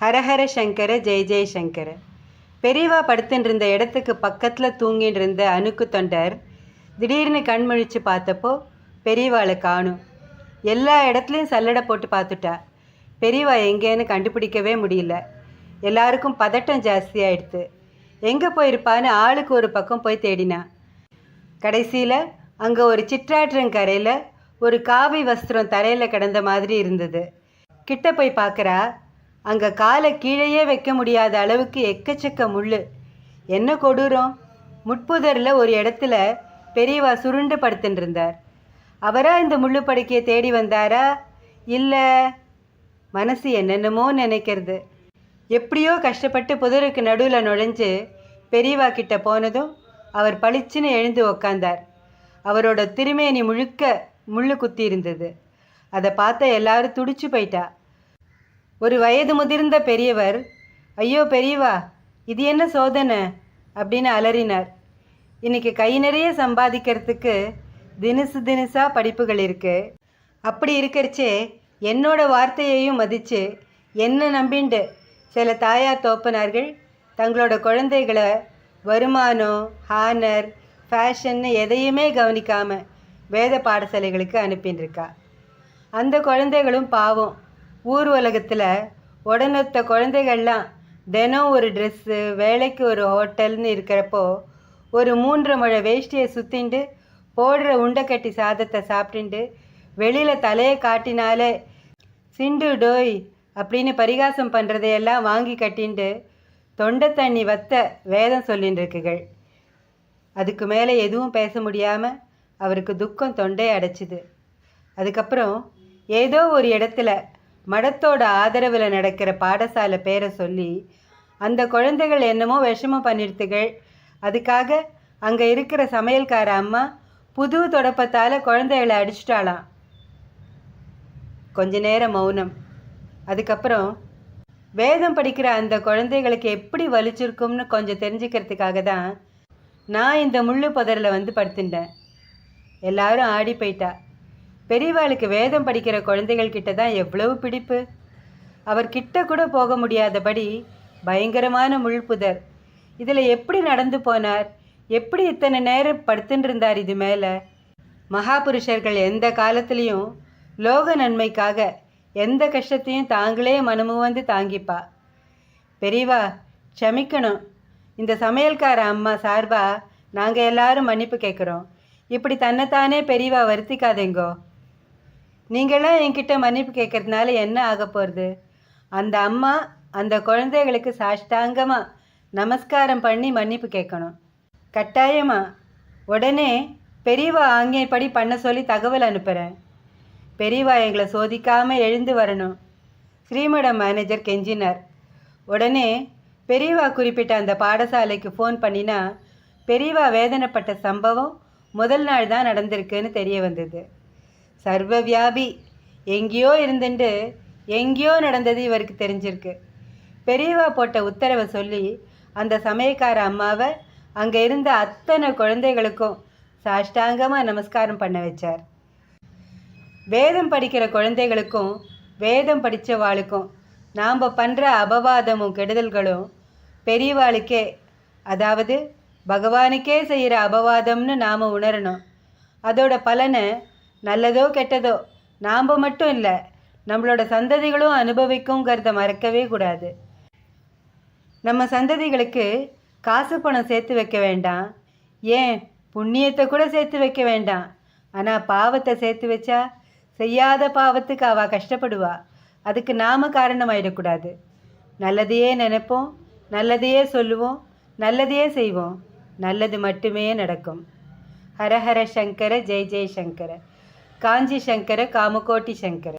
ஹரஹர சங்கர ஜெய ஜெயசங்கர பெரியவா படுத்துட்டு இருந்த இடத்துக்கு பக்கத்தில் தூங்கிட்டு இருந்த அணுக்கு தொண்டர் திடீர்னு கண்முழிச்சு பார்த்தப்போ பெரியவாளை காணும். எல்லா இடத்துலையும் சல்லடை போட்டு பார்த்துட்டா. பெரியவா எங்கேன்னு கண்டுபிடிக்கவே முடியல. எல்லாருக்கும் பதட்டம் ஜாஸ்தியாயிடுத்து. எங்கே போயிருப்பான்னு ஆளுக்கு ஒரு பக்கம் போய் தேடினா. கடைசியில் அங்கே ஒரு சிற்றாற்றங்கரையில் ஒரு காவி வஸ்திரம் தரையில் கிடந்த மாதிரி இருந்தது. கிட்ட போய் பார்க்குறா அங்கே காலை கீழேயே வைக்க முடியாத அளவுக்கு எக்கச்சக்க முள் என்ன கொடூரம்? முட்புதரில் ஒரு இடத்துல பெரியவா சுருண்டு படுத்துட்டு இருந்தார் அவரா இந்த முள்ளு படுக்கையை தேடி வந்தாரா? இல்லை மனசு என்னென்னமோ நினைக்கிறது. எப்படியோ கஷ்டப்பட்டு புதருக்கு நடுவில் நுழைஞ்சு பெரியவா கிட்ட போனதும் அவர் பளிச்சுன்னு எழுந்து உக்காந்தார். அவரோட திருமேனி முழுக்க முள்ளு குத்தி இருந்தது. அதை பார்த்த எல்லாரும் துடிச்சு போயிட்டா. ஒரு வயது முதிர்ந்த பெரியவர் ஐயோ பெரியவா இது என்ன சோதனை? அப்படின்னு அலறினார். இன்னைக்கு கை நிறைய சம்பாதிக்கிறதுக்கு தினசு தினசா படிப்புகள் இருக்கு. அப்படி இருக்கிறச்சே என்னோட வார்த்தையையும் மதித்து என்ன நம்பிண்டு சில தாயார் தோப்பனார்கள் தங்களோட குழந்தைகளை வருமானம் ஹானர் ஃபேஷன்னு எதையுமே கவனிக்காமல் வேத பாடசாலைகளுக்கு அனுப்பின்னு இருக்கா அந்த குழந்தைகளும் பாவம். ஊர் உலகத்தில் உடனொத்த குழந்தைகள்லாம் தினம் ஒரு ட்ரெஸ்ஸு வேலைக்கு ஒரு ஹோட்டல்னு இருக்கிறப்போ ஒரு மூன்றரை மழை வேஷ்டியை சுற்றிண்டு போடுற உண்டைக்கட்டி சாதத்தை சாப்பிட்டுண்டு வெளியில் தலையை காட்டினாலே சிண்டு டோய் அப்படின்னு பரிகாசம் பண்ணுறதையெல்லாம் வாங்கி கட்டிண்டு தொண்டை தண்ணி வத்த வேதம் சொல்லின்னு இருக்குகள். அதுக்கு மேலே எதுவும் பேச முடியாமல் அவருக்கு துக்கம் தொண்டையை அடைச்சிது. அதுக்கப்புறம் ஏதோ ஒரு இடத்துல மடத்தோட ஆதரவில் நடக்கிற பாடசாலை பேரை சொல்லி அந்த குழந்தைகள் என்னமோ விஷமம் பண்ணிடுத்துகள். அதுக்காக அங்கே இருக்கிற சமையல்கார அம்மா புது தொடப்பத்தால் குழந்தைகளை அடிச்சிட்டாளாம். கொஞ்ச நேரம் மௌனம். அதுக்கப்புறம் வேதம் படிக்கிற அந்த குழந்தைகளுக்கு எப்படி வலிச்சிருக்கும்னு கொஞ்சம் தெரிஞ்சுக்கிறதுக்காக தான் நான் இந்த முள்ளு புதரில் வந்து படுத்துட்டேன். எல்லாரும் ஆடி போயிட்டா பெரியவாளுக்கு வேதம் படிக்கிற குழந்தைகள் கிட்ட தான் எவ்வளவு பிடிப்பு? அவர் கிட்ட கூட போக முடியாதபடி பயங்கரமான முள்புதர். இதில் எப்படி நடந்து போனார்? எப்படி இத்தனை நேரம் படுத்துட்டு இருந்தார் இது மேலே? மகாபுருஷர்கள் எந்த காலத்துலேயும் லோக நன்மைக்காக எந்த கஷ்டத்தையும் தாங்களே மனமும் வந்து தாங்கிப்பா. பெரியவா க்ஷமிக்கணும். இந்த சமையல்கார அம்மா சார்பா நாங்கள் எல்லாரும் மன்னிப்பு கேட்குறோம் இப்படி தன்னைத்தானே பெரியவா வருத்திக்காதேங்கோ. நீங்களாம் என்கிட்ட மன்னிப்பு கேட்கறதுனால என்ன ஆக போகிறது அந்த அம்மா அந்த குழந்தைகளுக்கு சாஷ்டாங்கமாக நமஸ்காரம் பண்ணி மன்னிப்பு கேட்கணும். கட்டாயமா? உடனே பெரியவா ஆங்கியப்படி பண்ண சொல்லி தகவல் அனுப்புகிறேன் பெரியவா எங்களை சோதிக்காமல் எழுந்து வரணும். ஸ்ரீமடம் மேனேஜர் கெஞ்சினார். உடனே பெரியவா குறிப்பிட்ட அந்த பாடசாலைக்கு ஃபோன் பண்ணினா பெரியவா வேதனைப்பட்ட சம்பவம் முதல் நாள் தான் நடந்திருக்குன்னு தெரிய வந்தது. சர்வ வியாபி எங்கேயோ இருந்துட்டு எங்கேயோ நடந்தது இவருக்கு தெரிஞ்சிருக்கு. பெரியவா போட்ட உத்தரவை சொல்லி அந்த சமயக்கார அம்மாவை அங்கே இருந்த அத்தனை குழந்தைகளுக்கும் சாஷ்டாங்கமாக நமஸ்காரம் பண்ண வச்சார். வேதம் படிக்கிற குழந்தைகளுக்கும் வேதம் படித்தவாளுக்கும் நாம் பண்ணுற அபவாதமும் கெடுதல்களும் பெரியவாளுக்கே அதாவது பகவானுக்கே செய்கிற அபவாதம்னு நாம் உணரணும். அதோட பலனை நல்லதோ கெட்டதோ நாம் மட்டும் இல்லை நம்மளோட சந்ததிகளும் அனுபவிக்குங்கிறத மறக்கவே கூடாது. நம்ம சந்ததிகளுக்கு காசு பணம் சேர்த்து வைக்க வேண்டாம். ஏன்? புண்ணியத்தை கூட சேர்த்து வைக்க வேண்டாம். ஆனால் பாவத்தை சேர்த்து வச்சா செய்யாத பாவத்துக்கு அவள் கஷ்டப்படுவா. அதுக்கு நாம காரணமாயிடக்கூடாது. நல்லதையே நினைப்போம் நல்லதையே சொல்லுவோம் நல்லதையே செய்வோம். நல்லது மட்டுமே நடக்கும். ஹரஹர சங்கர ஜெய் ஜெய் சங்கர. காஞ்சி சங்கர காமகோட்டி சங்கர